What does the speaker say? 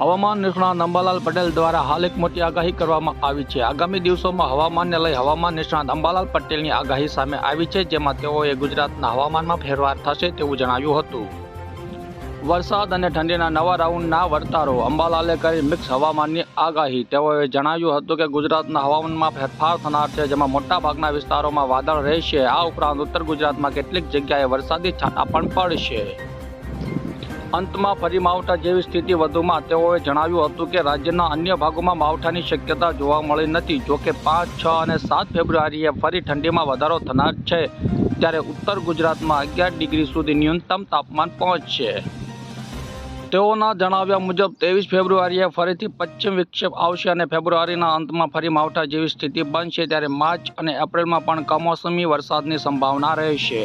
હવામાન નિષ્ણાત અંબાલાલ પટેલ દ્વારા હાલ એક મોટી આગાહી કરવામાં આવી છે. આગામી દિવસોમાં હવામાનને લઈ હવામાન નિષ્ણાત અંબાલાલ પટેલની આગાહી સામે આવી છે, જેમાં તેઓએ ગુજરાતના હવામાનમાં ફેરફાર થશે તેવું જણાવ્યું હતું. વરસાદ અને ઠંડીના નવા રાઉન્ડના વર્તારો અંબાલાલે કરી મિક્સ હવામાનની આગાહી. તેઓએ જણાવ્યું હતું કે ગુજરાતના હવામાનમાં ફેરફાર થનાર છે, જેમાં મોટાભાગના વિસ્તારોમાં વાદળ રહેશે. આ ઉપરાંત ઉત્તર ગુજરાતમાં કેટલીક જગ્યાએ વરસાદી છાંટા પણ પડશે. અંતમાં ફરી માવઠા જેવી સ્થિતિ વધુમાં તેઓએ જણાવ્યું હતું કે રાજ્યના અન્ય ભાગોમાં માવઠાની શક્યતા જોવા મળી નથી. જોકે પાંચ, છ અને સાત ફેબ્રુઆરીએ ફરી ઠંડીમાં વધારો થનાર છે, ત્યારે ઉત્તર ગુજરાતમાં અગિયાર ડિગ્રી સુધી ન્યૂનતમ તાપમાન પહોંચશે. તેઓના જણાવ્યા મુજબ, ત્રેવીસ ફેબ્રુઆરીએ ફરીથી પશ્ચિમ વિક્ષેપ આવશે અને ફેબ્રુઆરીના અંતમાં ફરી માવઠા જેવી સ્થિતિ બનશે, ત્યારે માર્ચ અને એપ્રિલમાં પણ કમોસમી વરસાદની સંભાવના રહેશે.